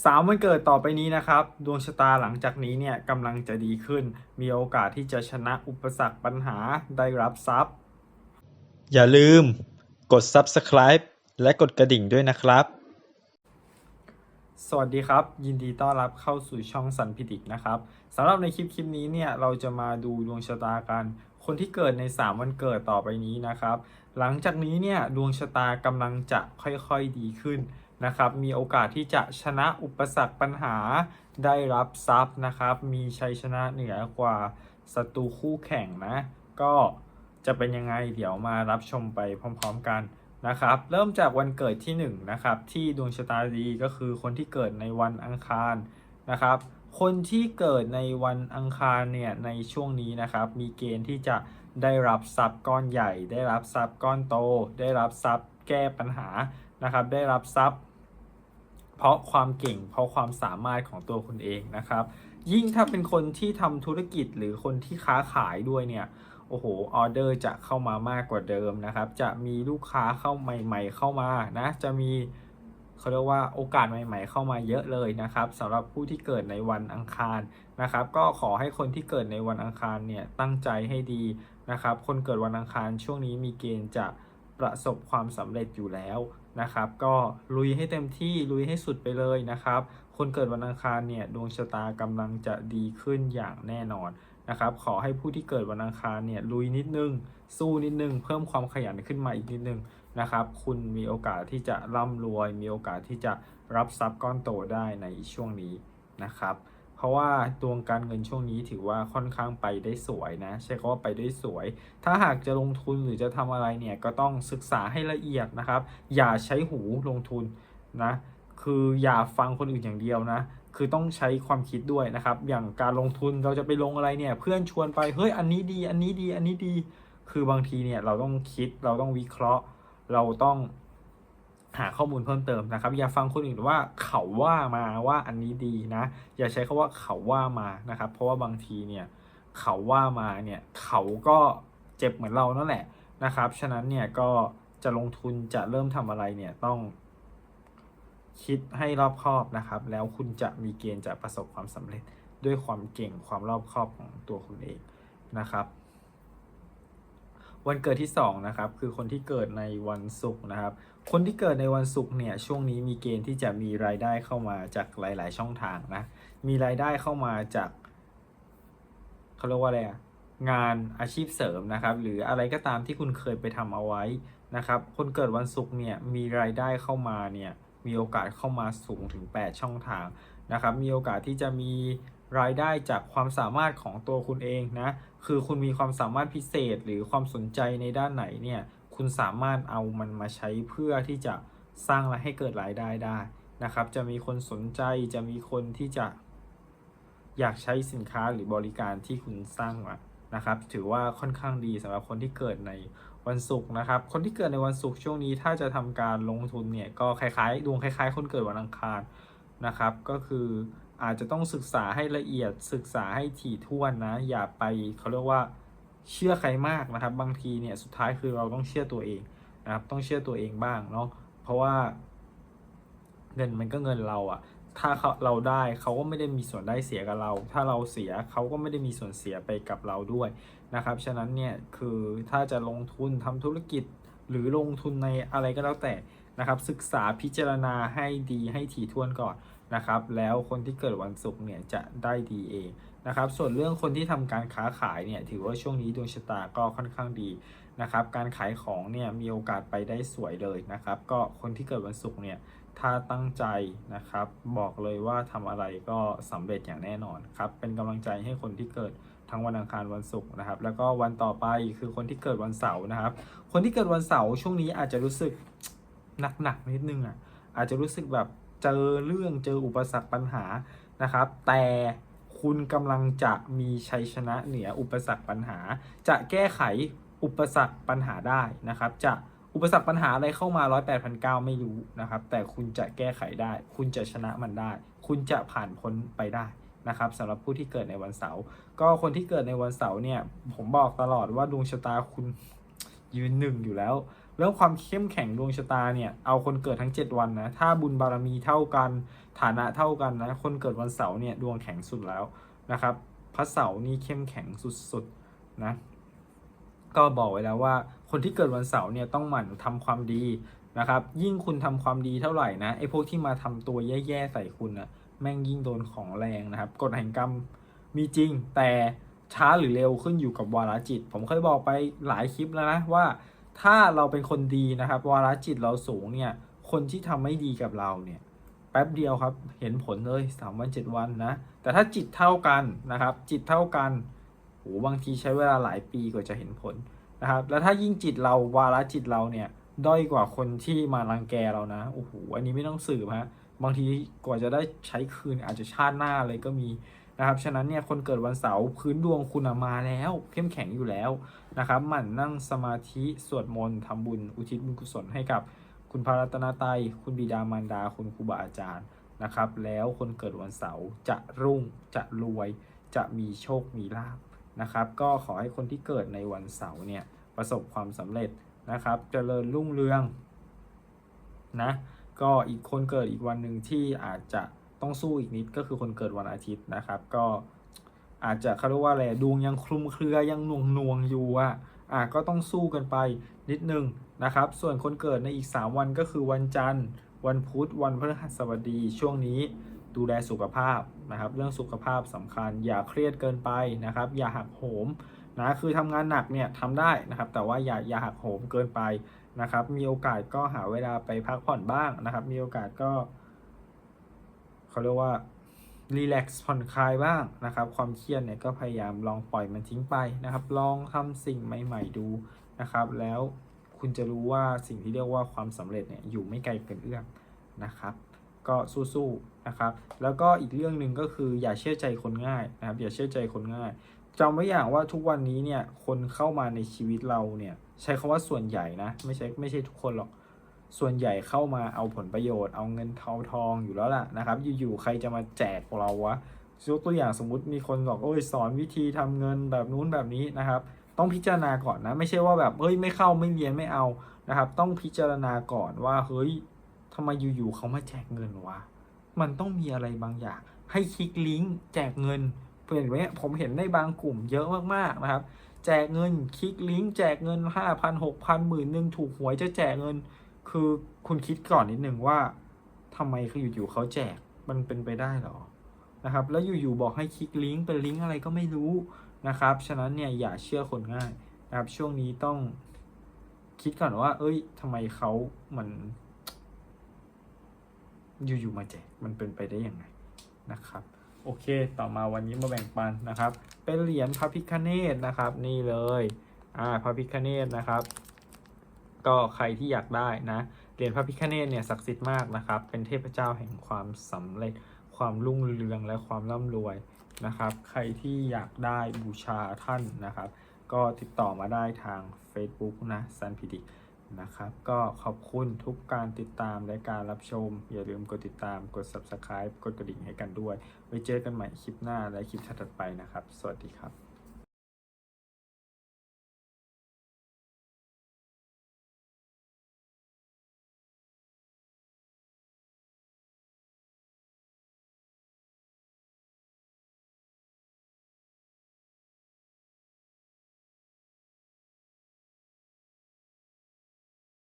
สามวันเกิดต่อไปนี้นะครับ ดวงชะตาหลังจากนี้เนี่ยกำลังจะดีขึ้น มีโอกาสที่จะชนะอุปสรรคปัญหาได้รับทรัพย์ อย่าลืมกด subscribe และกดกระดิ่งด้วยนะครับ สวัสดีครับ ยินดีต้อนรับเข้าสู่ช่องสันพิดิกนะครับสำหรับในคลิปคลิปนี้เนี่ยเราจะมาดูดวงชะตากันคนที่เกิดใน 3 วันเกิดต่อไปนี้นะครับ หลังจากนี้เนี่ยดวงชะตากำลังจะค่อยๆดีขึ้น นะครับ มีโอกาสที่จะชนะอุปสรรคปัญหาได้รับทรัพย์นะครับ มีชัยชนะเหนือกว่าศัตรูคู่แข่งนะ ก็จะเป็นยังไงเดี๋ยวมารับชมไปพร้อมๆกันนะครับ เริ่มจากวันเกิดที่1นงนะครับ ที่ดวงชะตาดีก็คือคนที่เกิดในวันอังคารนะครับ คนที่เกิดในวันอังคารเนี่ยในช่วงนี้นะครับ มีเกณฑ์ที่จะได้รับทรัพย์ก้อนใหญ่ ได้รับทรัพย์ก้อนโต ได้รับทรัพย์แก้ปัญหานะครับ ได้รับทรัพย์ เพราะความเก่ง เพราะความสามารถของตัวคุณเองนะครับ ยิ่งถ้าเป็นคนที่ทำธุรกิจหรือคนที่ค้าขายด้วยเนี่ยโอ้โหออเดอร์จะเข้ามามากกว่าเดิมนะครับ จะมีลูกค้าเข้าใหม่ ๆ เข้ามานะจะมีเขาเรียกว่าโอกาสใหม่ ๆ เข้ามาเยอะเลยนะครับสำหรับผู้ที่เกิดในวันอังคารนะครับ ก็ขอให้คนที่เกิดในวันอังคารเนี่ยตั้งใจให้ดีนะครับ คนเกิดวันอังคารช่วงนี้มีเกณฑ์จะประสบความสำเร็จอยู่แล้ว นะครับ ก็ลุยให้เต็มที่ลุยให้สุดไปเลยนะครับ คนเกิดวันอังคารเนี่ยดวงชะตากำลังจะดีขึ้นอย่างแน่นอนนะครับ ขอให้ผู้ที่เกิดวันอังคารเนี่ยลุยนิดนึง สู้นิดนึง เพิ่มความขยันขึ้นมาอีกนิดนึงนะครับ คุณมีโอกาสที่จะร่ำรวย มีโอกาสที่จะรับทรัพย์ก้อนโตได้ในช่วงนี้นะครับ ราะว่าดวงการเงินช่วงนี้ถือว่าค่อนข้างไปได้สวยนะ ใช้คำว่าไปได้สวย ถ้าหากจะลงทุนหรือจะทำอะไรเนี่ยก็ต้องศึกษาให้ละเอียดนะครับ อย่าใช้หูลงทุนนะ คืออย่าฟังคนอื่นอย่างเดียวนะ คือต้องใช้ความคิดด้วยนะครับ อย่างการลงทุนเราจะไปลงอะไรเนี่ย เพื่อนชวนไป เฮ้ย อันนี้ดี อันนี้ดี อันนี้ดี คือบางทีเนี่ยเราต้องคิด เราต้องวิเคราะห์ เราต้อง หาข้อมูลเพิ่มเติมนะครับ อย่าฟังคนอื่นว่าเขาว่ามาว่าอันนี้ดีนะ อย่าใช้คาว่าเขาว่ามานะครับ เพราะว่าบางทีเนี่ยเขาว่ามาเนี่ยเขาก็เจ็บเหมือนเรานั่นแหละนะครับ ฉะนั้นเนี่ยก็จะลงทุนจะเริ่มทำอะไรเนี่ยต้อง คิดให้รอบคอบนะครับ แล้วคุณจะมีเกณฑ์จะประสบความสำเร็จด้วยความเก่งความรอบคอบของตัวคุณเองนะครับ วันเกิดที่ 2 นะครับ คือคนที่เกิดในวันศุกร์นะครับ คนที่เกิดในวันศุกร์เนี่ยช่วงนี้มีเกณฑ์ที่จะมีรายได้เข้ามาจากหลาย ๆ ช่องทางนะ มีรายได้เข้ามาจากเขาเรียกว่าอะไรอะงานอาชีพเสริมนะครับ หรืออะไรก็ตามที่คุณเคยไปทำเอาไว้นะครับ คนเกิดวันศุกร์เนี่ยมีรายได้เข้ามาเนี่ยมีโอกาสเข้ามาสูงถึง 8 ช่องทางนะครับ มีโอกาสที่จะมี รายได้จากความสามารถของตัวคุณเองนะ คือคุณมีความสามารถพิเศษหรือความสนใจในด้านไหนเนี่ย คุณสามารถเอามันมาใช้เพื่อที่จะสร้างและให้เกิดรายได้ได้นะครับ จะมีคนสนใจ จะมีคนที่จะอยากใช้สินค้าหรือบริการที่คุณสร้างมานะครับ ถือว่าค่อนข้างดีสำหรับคนที่เกิดในวันศุกร์นะครับ คนที่เกิดในวันศุกร์ช่วงนี้ถ้าจะทำการลงทุนเนี่ยก็คล้ายๆดวงคล้ายๆ คนเกิดวันอังคารนะครับ ก็คือ อาจจะต้องศึกษาให้ละเอียดศึกษาให้ถี่ถ้วนนะ อย่าไปเขาเรียกว่าเชื่อใครมากนะครับ บางทีเนี่ยสุดท้ายคือเราต้องเชื่อตัวเองนะครับ ต้องเชื่อตัวเองบ้างเนาะเพราะว่า เงินมันก็เงินเราอะถ้าเขาเราได้เขาก็ไม่ได้มีส่วนได้เสียกับเรา ถ้าเราเสียเขาก็ไม่ได้มีส่วนเสียไปกับเราด้วยนะครับ ฉะนั้นเนี่ยคือถ้าจะลงทุนทำธุรกิจหรือลงทุนในอะไรก็แล้วแต่นะครับ ศึกษาพิจารณาให้ดีให้ถี่ถ้วนก่อน นะครับ แล้วคนที่เกิดวันศุกร์เนี่ยจะได้ดีเองนะครับ ส่วนเรื่องคนที่ทำการค้าขายเนี่ยถือว่าช่วงนี้ดวงชะตาก็ค่อนข้างดีนะครับ การขายของเนี่ยมีโอกาสไปได้สวยเลยนะครับ ก็คนที่เกิดวันศุกร์เนี่ยถ้าตั้งใจนะครับ บอกเลยว่าทำอะไรก็สำเร็จอย่างแน่นอนครับ เป็นกำลังใจให้คนที่เกิดทั้งวันอังคารวันศุกร์นะครับ แล้วก็วันต่อไปคือคนที่เกิดวันเสาร์นะครับ คนที่เกิดวันเสาร์ช่วงนี้อาจจะรู้สึกหนักๆนิดนึงอะอาจจะรู้สึกแบบ เจอเรื่องเจออุปสรรคปัญหานะครับ แต่คุณกำลังจะมีชัยชนะเหนืออุปสรรคปัญหา จะแก้ไขอุปสรรคปัญหาได้นะครับ จะอุปสรรคปัญหาอะไรเข้ามาร้อยแปดพันเก้าไม่รู้นะครับ แต่คุณจะแก้ไขได้ คุณจะชนะมันได้ คุณจะผ่านพ้นไปได้นะครับสำหรับผู้ที่เกิดในวันเสาร์ก็คนที่เกิดในวันเสาร์เนี่ย ผมบอกตลอดว่าดวงชะตาคุณยืนหนึ่งอยู่แล้ว เรื่องความเข้มแข็งดวงชะตาเนี่ย เอาคนเกิดทั้ง 7 วันนะ ถ้าบุญบารมีเท่ากัน ฐานะเท่ากันนะ คนเกิดวันเสาร์เนี่ยดวงแข็งสุดแล้วนะครับ พระเสาร์นี่เข้มแข็งสุดๆนะ ก็บอกไว้แล้วว่า คนที่เกิดวันเสาร์เนี่ยต้องหมั่นทำความดีนะครับ ยิ่งคุณทำความดีเท่าไหร่นะ ไอ้พวกที่มาทำตัวแย่ๆใส่คุณนะแม่งยิ่งโดนของแรงนะครับ กฎแห่งกรรมมีจริง แต่ช้าหรือเร็วขึ้นอยู่กับวาระจิต ผมเคยบอกไปหลายคลิปแล้วนะว่า ถ้าเราเป็นคนดีนะครับ วาระจิตเราสูงเนี่ย คนที่ทำไม่ดีกับเราเนี่ย แป๊บเดียวครับ เห็นผลเลยสามวันเจ็ดวันนะ แต่ถ้าจิตเท่ากันนะครับ จิตเท่ากันโหบางทีใช้เวลาหลายปีกว่าจะเห็นผลนะครับ แล้วถ้ายิ่งจิตเราวาระจิตเราเนี่ย ด้อยกว่าคนที่มารังแกเรานะ โอ้โห อันนี้ไม่ต้องสืบฮะ บางทีกว่าจะได้ใช้คืนอาจจะชาติหน้าเลยก็มี นะครับฉะนั้นเนี่ยคนเกิดวันเสาร์พื้นดวงคุณมาแล้ว เข้มแข็งอยู่แล้วนะครับหมั่นนั่งสมาธิสวดมนต์ทำบุญอุทิศบุญกุศลให้กับคุณพระรัตนตรัยคุณบิดามารดา คุณครูบาอาจารย์นะครับ แล้วคนเกิดวันเสาร์จะรุ่งจะรวย จะมีโชคมีลาภนะครับ ก็ขอให้คนที่เกิดในวันเสาร์เนี่ยประสบความสำเร็จนะครับเจริญรุ่งเรืองนะก็อีกคนเกิดอีกวันหนึ่งที่อาจจะ ต้องสู้อีกนิดก็คือคนเกิดวันอาทิตย์นะครับ ก็อาจจะเขาเรียกว่าอะไรดวงยังคลุมเครือยังหน่วงหน่วงอยู่อะอะก็ต้องสู้กันไปนิดนึงนะครับ ส่วนคนเกิดในอีก 3 วันก็คือวันจันทร์ วันพุธวันพฤหัสบดีช่วงนี้ดูแลสุขภาพนะครับ เรื่องสุขภาพสำคัญ อย่าเครียดเกินไปนะครับ อย่าหักโหมนะคือทำงานหนักเนี่ยทำได้นะครับ แต่ว่าอย่าอย่าหักโหมเกินไปนะครับ มีโอกาสก็หาเวลาไปพักผ่อนบ้างนะครับ มีโอกาสก็ เขาเรียกว่ารีแลกซ์ผ่อนคลายบ้างนะครับ ความเครียดเนี่ยก็พยายามลองปล่อยมันทิ้งไปนะครับ ลองทำสิ่งใหม่ ๆ ดูนะครับ แล้วคุณจะรู้ว่าสิ่งที่เรียกว่าความสำเร็จเนี่ยอยู่ไม่ไกลเกินเอื้อมนะครับ ก็สู้ๆนะครับ แล้วก็อีกเรื่องหนึ่งก็คืออย่าเชื่อใจคนง่ายนะครับ อย่าเชื่อใจคนง่ายจำไว้อย่างว่าทุกวันนี้เนี่ยคนเข้ามาในชีวิตเราเนี่ยใช้คำว่าส่วนใหญ่นะไม่ใช่ไม่ใช่ทุกคนหรอก ส่วนใหญ่เข้ามาเอาผลประโยชน์เอาเงินเทาทองอยู่แล้วล่ะนะครับ อยู่ๆใครจะมาแจกเราวะยกตัวอย่างสมมุติมีคนบอกโอ้ยสอนวิธีทำเงินแบบนู้นแบบนี้นะครับ ต้องพิจารณาก่อนนะไม่ใช่ว่าแบบเฮ้ยไม่เข้าไม่เรียนไม่เอานะครับ ต้องพิจารณาก่อนว่าเฮ้ยทำไมอยู่ๆเขามาแจกเงินวะมันต้องมีอะไรบางอย่าง ให้คลิกลิงก์แจกเงินเห็นไหมผมเห็นในบางกลุ่มเยอะมากๆนะครับ แจกเงินคลิกลิงก์แจกเงินห้าพันหกพันหมื่นหนึ่งถูกหวยจะแจกเงิน คือคุณคิดก่อนนิดนึงว่าทำไมคืออยู่ๆเขาแจกมันเป็นไปได้หรอนะครับ แล้วอยู่ๆบอกให้คลิกลิงก์เป็นลิงก์อะไรก็ไม่รู้นะครับ ฉะนั้นเนี่ยอย่าเชื่อคนง่ายนะครับ ช่วงนี้ต้องคิดก่อนว่า เอ้ยทำไมเขามัน อยู่ๆมาแจกมันเป็นไปได้ยังไงนะครับโอเค ต่อมาวันนี้มาแบ่งปันนะครับ เป็นเหรียญพระพิคเนตนะครับ นี่เลย อ่า พระพิคเนตนะครับ ก็ใครที่อยากได้นะเหรียญพระพิคเนตเนี่ยศักดิ์สิทธิ์มากนะครับ เป็นเทพเจ้าแห่งความสำเร็จ ความรุ่งเรืองและความร่ำรวยนะครับ ใครที่อยากได้บูชาท่านนะครับ ก็ติดต่อมาได้ทาง Facebook นะซันพิดิกนะครับ ก็ขอบคุณทุกการติดตามและการรับชม อย่าลืมกดติดตามกด Subscribe กดกระดิ่งให้กันด้วย ไว้เจอกันใหม่คลิปหน้าและคลิปถัดไปนะครับ สวัสดีครับ